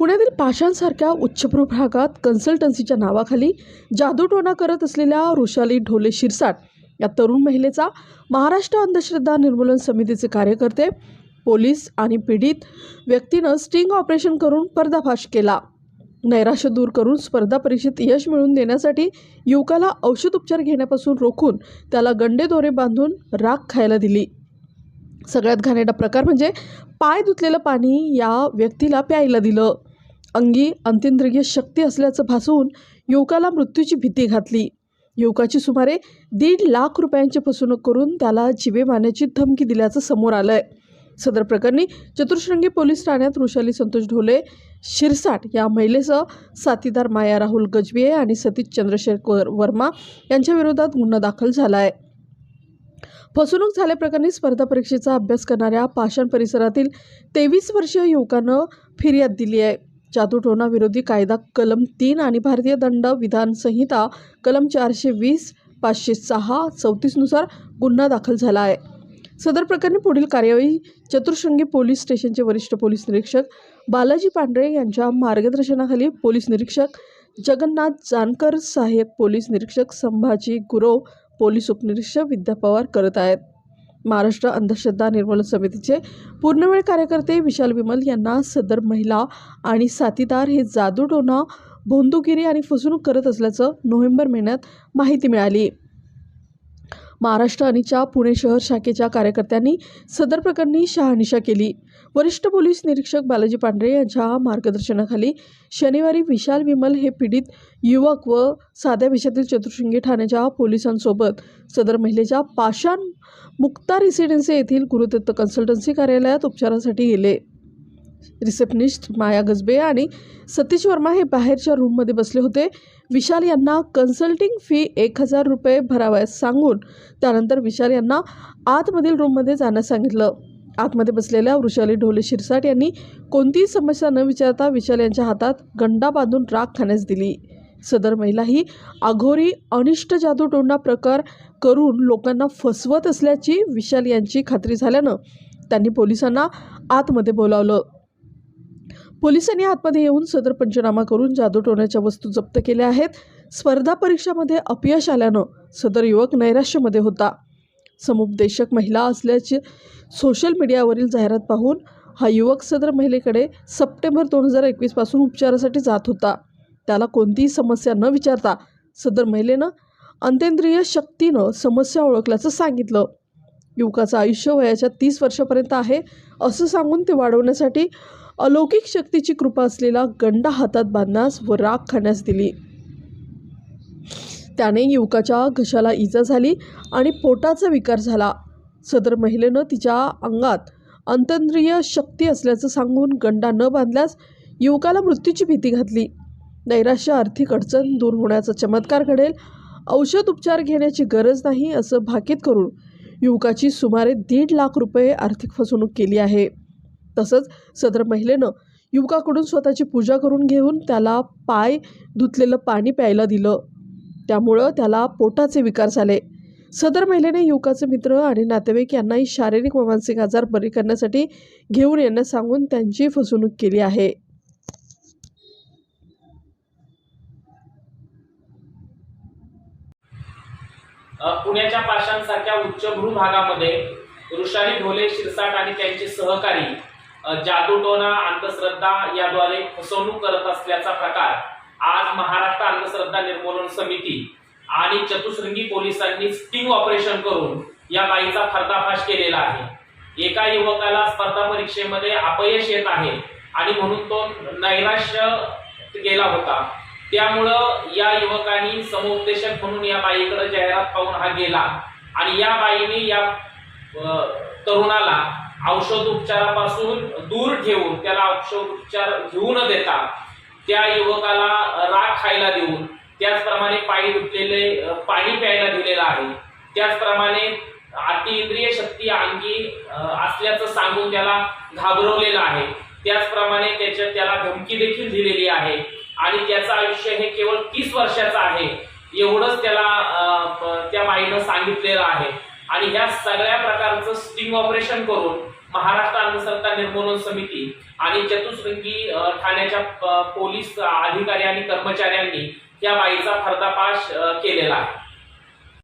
पुण्यातील पाषाणसारख्या उच्चभ्रू भागात कन्सल्टन्सीच्या नावाखाली जादूटोणा करत असलेल्या वृषाली ढोले शिरसाट या तरुण महिलेचा महाराष्ट्र अंधश्रद्धा निर्मूलन समितीचे कार्यकर्ते पोलीस आणि पीडित व्यक्तीनं स्टिंग ऑपरेशन करून पर्दाफाश केला. नैराश्य दूर करून स्पर्धा परीक्षेत यश मिळवून देण्यासाठी युवकाला औषधोपचार घेण्यापासून रोखून त्याला गंडे दोरे बांधून राख खायला दिली. सगळ्यात घाणेरडा प्रकार म्हणजे पाय धुतलेलं पाणी या व्यक्तीला प्यायला दिलं. अंगी अंतिंद्रिय शक्ती असल्याचं भासवून युवकाला मृत्यूची भीती घातली. युवकाची सुमारे दीड लाख रुपयांची फसवणूक करून त्याला जिवे मारण्याची धमकी दिल्याचं समोर आलं आहे सदर प्रकरणी चतुर्शृंगी पोलीस ठाण्यात वृषाली संतोष ढोले शिरसाट या महिलेसह साथीदार माया राहुल गजबिये आणि सतीश चंद्रशेखर वर्मा यांच्या विरोधात गुन्हा दाखल झाला आहे फसवणूक झाल्याप्रकरणी स्पर्धा परीक्षेचा अभ्यास करणाऱ्या पाषाण परिसरातील तेवीस वर्षीय युवकानं फिर्याद दिली आहे जादूटोणा विरोधी कायदा कलम तीन आणि भारतीय दंड विधान संहिता कलम चारशे वीस पाचशे सहा चौतीसनुसार गुन्हा दाखल झाला आहे. सदर प्रकरणी पुढील कार्यवाही चतुर्शृंगी पोलीस स्टेशनचे वरिष्ठ पोलीस निरीक्षक बालाजी पांढरे यांच्या मार्गदर्शनाखाली पोलीस निरीक्षक जगन्नाथ जानकर सहाय्यक पोलीस निरीक्षक संभाजी गुरव पोलीस उपनिरीक्षक विद्या पवार करत आहेत. महाराष्ट्र अंधश्रद्धा निर्मूलन समितीचे पूर्णवेळ कार्यकर्ते विशाल विमल यांना सदर महिला आणि साथीदार हे जादूटोना भोंदूगिरी आणि फसवणूक करत असल्याचं नोव्हेंबर महिन्यात माहिती मिळाली. महाराष्ट्र अनिच्या पुणे शहर शाखेच्या कार्यकर्त्यांनी सदर प्रकरणी शहानिशा केली. वरिष्ठ पोलीस निरीक्षक बालाजी पांढरे यांच्या मार्गदर्शनाखाली शनिवारी विशाल विमल हे पीडित युवक व साध्या विषयातील चतुर्शृंगी ठाण्याच्या पोलिसांसोबत सदर महिलेच्या पाषाण मुक्ता रेसिडेन्सी येथील गुरुदत्त कन्सल्टन्सी कार्यालयात उपचारासाठी गेले. रिसेप्शनिस्ट माया गजबे आणि सतीश वर्मा हे बाहेरच्या रूममध्ये बसले होते. विशाल यांना कन्सल्टिंग फी एक हजार रुपये भरावयास सांगून त्यानंतर विशाल यांना आतमधील रूममध्ये जाण्यास सांगितलं. आतमध्ये बसलेल्या वृषाली ढोले शिरसाट यांनी कोणतीही समस्या न विचारता विशाल यांच्या हातात गंडा बांधून राख खाण्यास दिली. सदर महिला ही अघोरी अनिष्ट जादूटोंडा प्रकार करून लोकांना फसवत असल्याची विशाल यांची खात्री झाल्यानं त्यांनी पोलिसांना आतमध्ये बोलावलं. पोलिसांनी आतमध्ये येऊन सदर पंचनामा करून जादू टोण्याच्या वस्तू जप्त केल्या आहेत. स्पर्धा परीक्षामध्ये अपयश आल्यानं सदर युवक नैराश्यमध्ये होता. समुपदेशक महिला असल्याचे सोशल मीडियावरील जाहिरात पाहून हा युवक सदर महिलेकडे सप्टेंबर दोन हजार एकवीसपासून उपचारासाठी जात होता. त्याला कोणतीही समस्या न विचारता सदर महिलेनं अंतेंद्रिय शक्तीनं समस्या ओळखल्याचं सांगितलं. युवकाचं आयुष्य वयाच्या तीस वर्षापर्यंत आहे असं सांगून ते वाढवण्यासाठी अलौकिक शक्तीची कृपा असलेला गंडा हातात बांधण्यास व राग खाण्यास दिली. त्याने युवकाच्या घशाला इजा झाली आणि पोटाचा विकार झाला. सदर महिलेनं तिच्या अंगात अंतंद्रिय शक्ती असल्याचं सांगून गंडा न बांधल्यास युवकाला मृत्यूची भीती घातली. नैराश्य आर्थिक अडचण दूर होण्याचा चमत्कार घडेल. औषध उपचार घेण्याची गरज नाही असं भाकीत करून युवकाची सुमारे दीड लाख रुपये आर्थिक फसवणूक केली आहे. तसंच सदर महिलेनं युवकाकडून स्वतःची पूजा करून घेऊन त्याला पाय धुतलेलं पाणी प्यायला दिलं. त्यामुळं त्याला पोटाचे विकार झाले. सदर महिलेने युवकाचे मित्र आणि नातेवाईक यांनाही शारीरिक व मानसिक आजार बरे करण्यासाठी घेऊन यांना सांगून त्यांची फसवणूक केली आहे. पुण्याच्या पाषाणसारख्या उच्चभ्रू भागामध्ये ऋषाली ढोले शिरसाट आणि त्यांचे सहकारी जादूटोना अंधश्रद्धा याद्वारे फसवणूक करत असल्याचा प्रकार. आज महाराष्ट्र अंधश्रद्धा निर्मूलन समिती आणि चतुश्रृंगी पोलिसांनी स्टिंग ऑपरेशन करून या बाईचा फर्दाफाश केलेला आहे. एका युवकाला स्पर्धा परीक्षेमध्ये अपयश येत आहे आणि म्हणून तो नैराश्य गेला होता. त्यामुळं या युवकांनी समुपदेशक म्हणून या बाईकडे जाहिरात पाहून हा गेला आणि या बाईने या तरुणाला औषध औषधोपचारापासून दूर ठेवून त्याला औषधोपचार घेऊ न देता त्या युवकाला राग खायला देऊन त्याचप्रमाणे पाणी धुतलेले पाणी प्यायला दिलेलं आहे. त्याचप्रमाणे अतिइंद्रिय शक्ती अंगी असल्याचं सांगून त्याला घाबरवलेलं आहे. त्याचप्रमाणे त्याच्या त्याला धमकी देखील दिलेली आहे. आणि त्याचं आयुष्य हे केवळ तीस वर्षाचं आहे. एवढंच त्याला त्या बाईनं सांगितलेलं आहे. आणि ह्या सगळ्या प्रकारचं स्टिंग ऑपरेशन करून महाराष्ट्र अंधश्रद्धा निर्मूलन समिती आणि चतुश्रृंगी ठाण्याच्या पोलीस अधिकारी आणि कर्मचाऱ्यांनी या बाईचा फर्दापाश केलेला आहे.